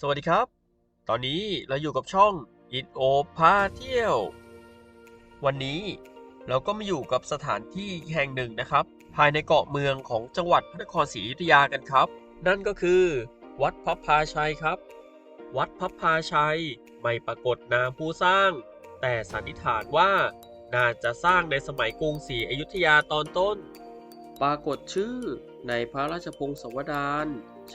สวัสดีครับ ตอนนี้เราอยู่กับช่อง i n o พาเที่ยว วันนี้เราก็มาอยู่กับสถานที่แห่งหนึ่งนะครับ ภายในเกาะเมืองของจังหวัดพระนครศรีอยุธยากันครับ นั่นก็คือ วัดพระพาชัยครับ วัดพระพาชัยไม่ปรากฏนามผู้สร้าง แต่สันนิษฐานว่าน่าจะสร้างในสมัยกรุงศรีอยุธยาตอนต้น ปรากฏชื่อในพระราชพงศาวดาร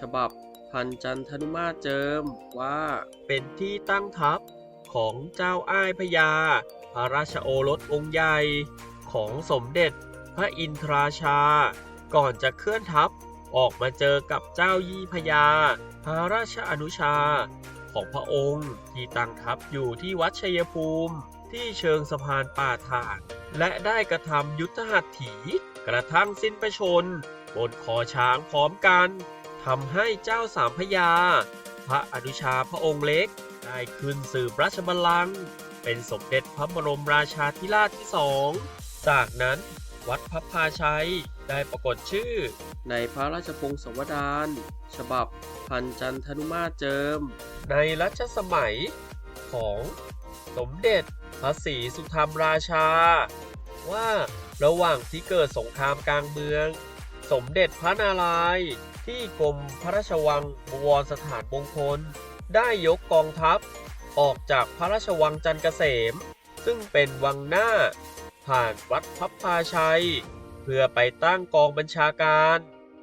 ฉบับ พันจันทนุมาเจิมว่าเป็นที่ตั้งทัพของเจ้าอ้ายพญา พระราชโอรสองค์ใหญ่ของสมเด็จพระอินทราชา ก่อนจะเคลื่อนทัพออกมาเจอกับเจ้ายี่พญา พระราชอนุชา ของพระองค์ที่ตั้งทัพอยู่ที่วัดชัยภูมิที่เชิงสะพานป่าถ่าน และได้กระทำยุทธหัตถี กระทั่งสิ้นประชน บนคอช้างพร้อมกัน ทำให้เจ้าสามพญาพระอนุชาพระองค์เล็ก ได้ขึ้นสืบราชบัลลังก์เป็นสมเด็จพระบรมราชาธิราชที่สอง จากนั้นวัดพระพาชัยได้ปรากฏชื่อ ในพระราชพงศาวดาร ฉบับพันจันทนุมาเจิม ในรัชสมัยของสมเด็จพระศรีสุธรรมราชา ว่าระหว่างที่เกิดสงครามกลางเมือง สมเด็จพระนารายณ์ที่กรมพระราชวังบวรสถานมงคล ได้ยกกองทัพ ออกจากพระราชวังจันทร์เกษม ซึ่งเป็นวังหน้า ผ่านวัดพับพาชัย เพื่อไปตั้งกองบัญชาการ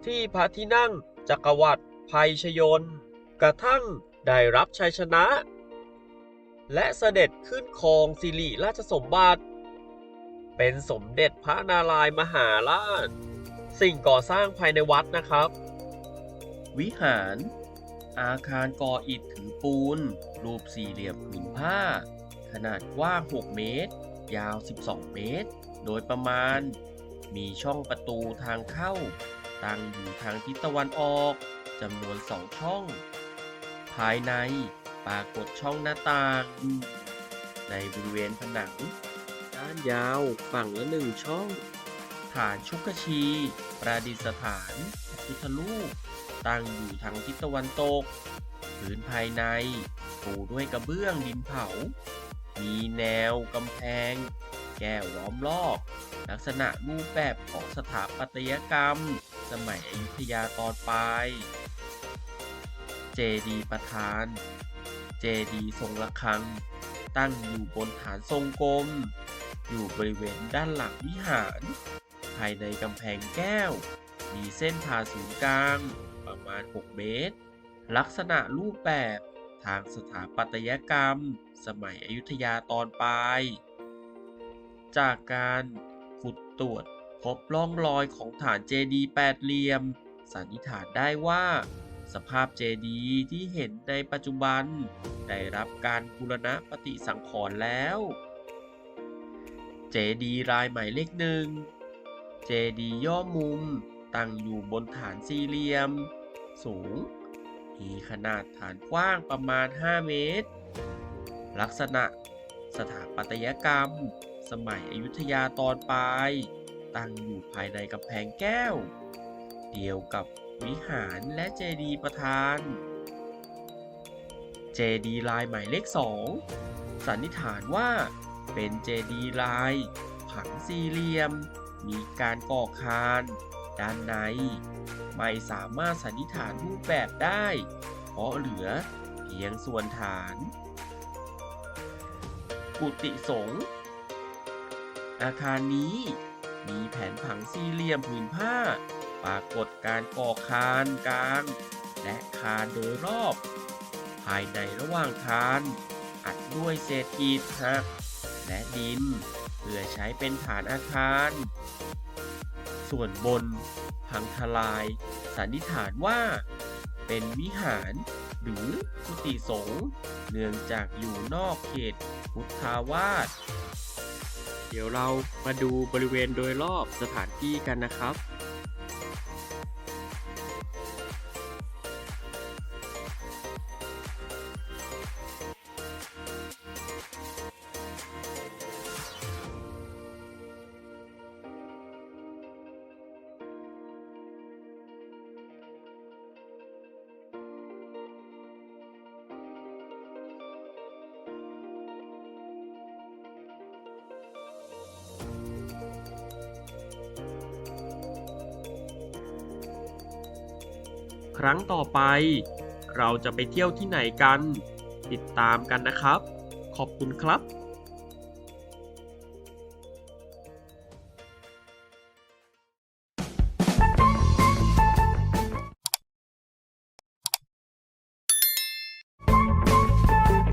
ที่พระที่นั่งจักรวรรดิภัยชยน กระทั่งได้รับชัยชนะ และเสด็จขึ้นครองสิริราชสมบัติ เป็นสมเด็จพระนารายณ์มหาราช สิ่งก่อสร้างภายในวัดนะครับ วิหาร อาคารก่ออิฐถือปูน รูปสี่เหลี่ยมผืนผ้า ขนาดกว้าง 6 เมตร ยาว 12 เมตร โดยประมาณ มีช่องประตูทางเข้า ตั้งอยู่ทางทิศตะวันออกจำนวนสองช่อง ภายในปรากฏช่องหน้าต่าง ในบริเวณผนัง ด้านยาวฝั่งละหนึ่งช่อง ฐานชุกชี ประดิษฐานพุทธรูปตั้งอยู่ทางทิศตะวันตก พื้นภายในปูด้วยกระเบื้องดินเผา มีแนวกำแพง แก้วล้อมรอบ ลักษณะรูปแบบของสถาปัตยกรรม สมัยอยุธยาตอนปลาย เจดีประธาน เจดีทรงระฆัง ตั้งอยู่บนฐานทรงกลมอยู่บริเวณด้านหลังวิหารายในกำแพงแก้ว มีเส้นผ่าศูนย์กลางประมาณ 6 เมตร ลักษณะรูปแบบทางสถาปัตยกรรม สมัยอยุธยาตอนปลาย จากการขุดตรวจพบร่องรอยของฐานเจดีย์แปดเหลี่ยม สันนิษฐานได้ว่า สภาพเจดีย์ที่เห็นในปัจจุบัน ได้รับการบูรณะปฏิสังขรณ์แล้ว เจดีย์รายหมายเลขหนึ่ง เจดีย์ย่อมุม ตั้งอยู่บนฐานสี่เหลี่ยม สูง มีขนาดฐานกว้างประมาณ 5 เมตร ลักษณะสถาปัตยกรรม สมัยอยุธยาตอนปลาย ตั้งอยู่ภายในกำแพงแก้ว เดียวกับวิหารและเจดีย์ประธาน เจดีย์ลายหมายเลข2สันนิษฐานว่าเป็นเจดีย์ลายผังสี่เหลี่ยม มีการก่อคานด้านใน ไม่สามารถสันนิษฐานรูปแบบได้ เพราะเหลือเพียงส่วนฐาน กุฏิสงฆ์อาคารนี้มีแผนผังสี่เหลี่ยมผืนผ้า ปรากฏการก่อคานกลาง และคานโดยรอบ ภายในระหว่างคาน อัดด้วยเศษอิฐหักและดิน เพื่อใช้เป็นฐานอาคาร ส่วนบน พังทลาย สันนิษฐานว่า เป็นวิหาร หรือกุฏิสงฆ์เนื่องจากอยู่นอกเขตพุทธาวาสเดี๋ยวเรามาดูบริเวณโดยรอบสถานที่กันนะครับ ครั้งต่อไป เราจะไปเที่ยวที่ไหนกัน ติดตามกันนะครับ ขอบคุณครับ